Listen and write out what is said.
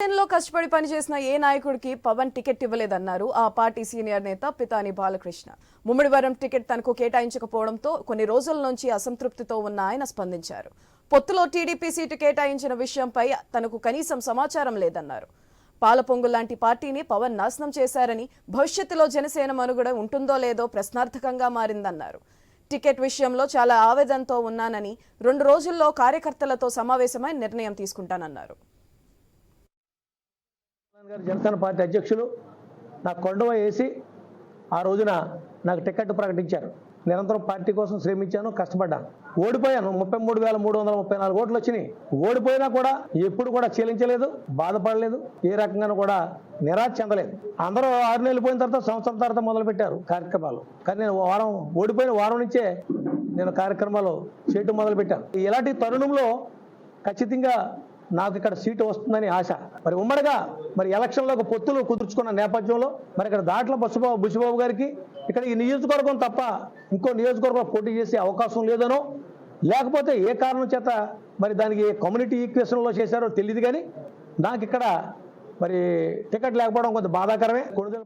లో కష్టపడి పనిచేసిన ఏ నాయకుడికి పవన్ టికెట్ ఇవ్వలేదన్నారు ఆ పార్టీ సీనియర్ నేత పితాని బాలకృష్ణ. ముమ్మిడివరం టికెట్ తనకు కేటాయించకపోవడంతో కొన్ని రోజుల నుంచి అసంతృప్తితో ఉన్న ఆయన స్పందించారు. పొత్తులో టీడీపీ సీటు కేటాయించిన విషయంపై తనకు కనీసం సమాచారం లేదన్నారు. పాలపొంగు లాంటి పార్టీని పవన్ నాశనం చేశారని భవిష్యత్తులో జనసేన మనుగడ ఉంటుందో లేదో ప్రశ్నార్థకంగా మారిందన్నారు. టికెట్ విషయంలో చాలా ఆవేదనతో ఉన్నానని రెండు రోజుల్లో కార్యకర్తలతో సమావేశమై నిర్ణయం తీసుకుంటానన్నారు. గారు జనసేన పార్టీ అధ్యక్షులు నాకు కొండవ వేసి ఆ రోజున నాకు టికెట్ ప్రకటించారు. నిరంతరం పార్టీ కోసం శ్రమించాను కష్టపడ్డాను. ఓడిపోయాను. ముప్పై మూడు వేల మూడు వందల ముప్పై నాలుగు ఓట్లు వచ్చినాయి. ఓడిపోయినా కూడా ఎప్పుడు కూడా చెల్లించలేదు బాధపడలేదు ఏ రకంగానూ కూడా నిరాశ చెందలేదు. అందరూ ఆరు నెలలు పోయిన తర్వాత సంవత్సరం తర్వాత మొదలుపెట్టారు కార్యక్రమాలు. కానీ నేను వారం ఓడిపోయిన వారం నుంచే నేను కార్యక్రమాలు చేయటం మొదలుపెట్టాను. ఇలాంటి తరుణంలో ఖచ్చితంగా నాకు ఇక్కడ సీటు వస్తుందని ఆశ. మరి ఉమ్మడిగా మరి ఎలక్షన్లో పొత్తులు కుదుర్చుకున్న నేపథ్యంలో మరి ఇక్కడ దాంట్లో బుసుబాబు బుసిబాబు గారికి ఇక్కడ ఈ నియోజకవర్గం తప్ప ఇంకో నియోజకవర్గం పోటీ చేసే అవకాశం లేదనో లేకపోతే ఏ కారణం చేత మరి దానికి కమ్యూనిటీ ఈక్వేషన్లో చేశారో తెలియదు కానీ నాకు ఇక్కడ మరి టికెట్ లేకపోవడం కొంత బాధాకరమే. కొడుదల